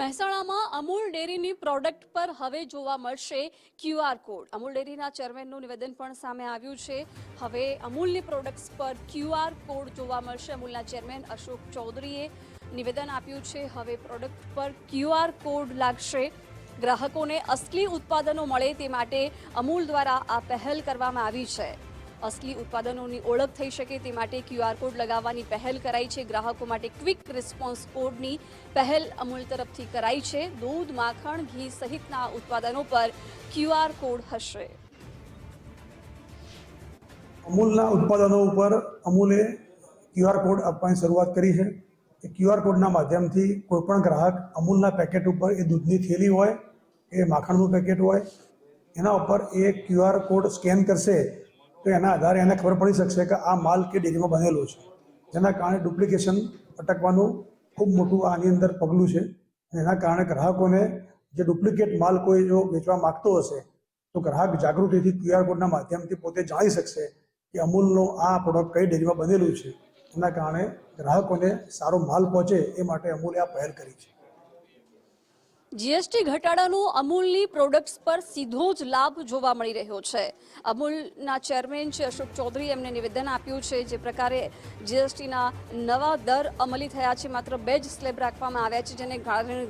મહેસાણામાં અમૂલ ડેરીની પ્રોડક્ટ પર હવે જોવા મળશે ક્યુઆર કોડ. અમૂલ ડેરીના ચેરમેનનું નિવેદન પણ સામે આવ્યું છે. હવે અમૂલની પ્રોડક્ટ્સ પર ક્યુઆર કોડ જોવા મળશે. અમૂલના ચેરમેન અશોક ચૌધરીએ નિવેદન આપ્યું છે. હવે પ્રોડક્ટ પર ક્યુઆર કોડ લાગશે. ગ્રાહકોને અસલી ઉત્પાદનો મળે તે માટે અમૂલ દ્વારા આ પહેલ કરવામાં આવી છે. અસલી ઉત્પાદનોની ઓળખ થઈ શકે તે માટે ક્યુઆર કોડ લગાવવાની પહેલ કરાઈ છે. ગ્રાહકો માટે ક્વિક રિસ્પોન્સ કોડની પહેલ અમૂલ તરફથી કરાઈ છે. દૂધ, માખણ, ઘી સહિતના ઉત્પાદનો પર ક્યુઆર કોડ હશે. અમૂલના ઉત્પાદનો ઉપર અમૂલે ક્યુઆર કોડ આપવાની શરૂઆત કરી છે. એ ક્યુઆર કોડના માધ્યમથી કોઈપણ ગ્રાહક અમૂલના પેકેટ ઉપર એ દૂધની થેલી હોય, એ માખણનું પેકેટ હોય, એના ઉપર એ ક્યુઆર કોડ સ્કેન કરશે તો એના આધારે એને ખબર પડી શકશે કે આ માલ કે ડેરીમાં બનેલો છે. જેના કારણે ડુપ્લિકેશન અટકવાનું ખૂબ મોટું આની અંદર પગલું છે. એના કારણે ગ્રાહકોને જે ડુપ્લિકેટ માલ કોઈ જો વેચવા માગતો હશે, તો ગ્રાહક જાગૃતિથી ક્યુઆર કોડના માધ્યમથી પોતે જાણી શકશે કે અમૂલનો આ પ્રોડક્ટ કઈ ડેરીમાં બનેલું છે. એના કારણે ગ્રાહકોને સારો માલ પહોંચે એ માટે અમૂલે આ પહેલ કરી છે. જીએસટી ઘટાડાનો અમૂલની પ્રોડક્ટ્સ પર સીધો જ લાભ જોવા મળી રહ્યો છે. અમૂલના ચેરમેન છે અશોક ચૌધરી એમને નિવેદન આપ્યું છે જે પ્રકારે જીએસટીના નવા દર અમલી થયા છે. માત્ર બે જ સ્લેબ રાખવામાં આવ્યા છે જેને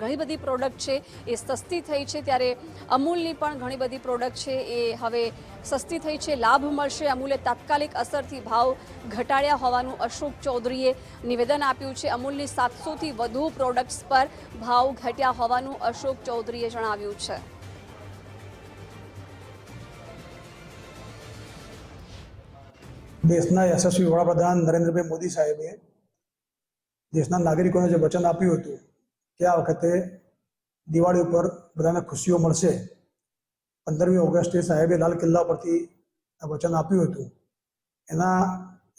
ઘણી બધી પ્રોડક્ટ છે એ સસ્તી થઈ છે. ત્યારે અમૂલની પણ ઘણી બધી પ્રોડક્ટ છે એ હવે સસ્તી થઈ છે, લાભ મળશે. અમૂલે તાત્કાલિક અસરથી ભાવ ઘટાડ્યા હોવાનું અશોક ચૌધરીએ નિવેદન આપ્યું છે. અમૂલની સાતસોથી વધુ પ્રોડક્ટ્સ પર ભાવ ઘટ્યા હોવાનું અશોક ચૌધરીએ જણાવ્યું છે. દેશના યશસ્વી વડાપ્રધાન નરેન્દ્રભાઈ મોદી સાહેબે દેશના નાગરિકોને જે વચન આપ્યું હતું કે આ વખતે દિવાળી ઉપર બધાને ખુશીઓ મળશે. પંદરમી ઓગસ્ટે સાહેબે લાલ કિલ્લા પરથી આ વચન આપ્યું હતું. એના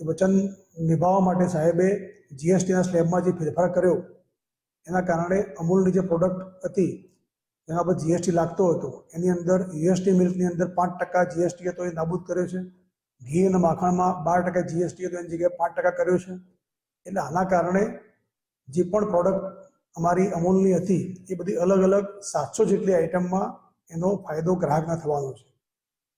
વચન નિભાવવા માટે સાહેબે જીએસટીના સ્લેબમાં જે ફેરફાર કર્યો એના કારણે અમૂલની જે પ્રોડક્ટ હતી એના પર જીએસટી લાગતો હતો. એની અંદર યુએસટી મિલ્કની અંદર પાંચ ટકા જીએસટી હતો, એ નાબૂદ કર્યો છે. ઘી અને માખણમાં બાર ટકા જીએસટી હતો, એની જગ્યાએ પાંચ ટકા કર્યો છે. એટલે આના કારણે જે પણ પ્રોડક્ટ અમારી અમૂલની હતી, એ બધી અલગ અલગ સાતસો જેટલી આઇટમમાં એનો ફાયદો ગ્રાહકને થવાનો છે.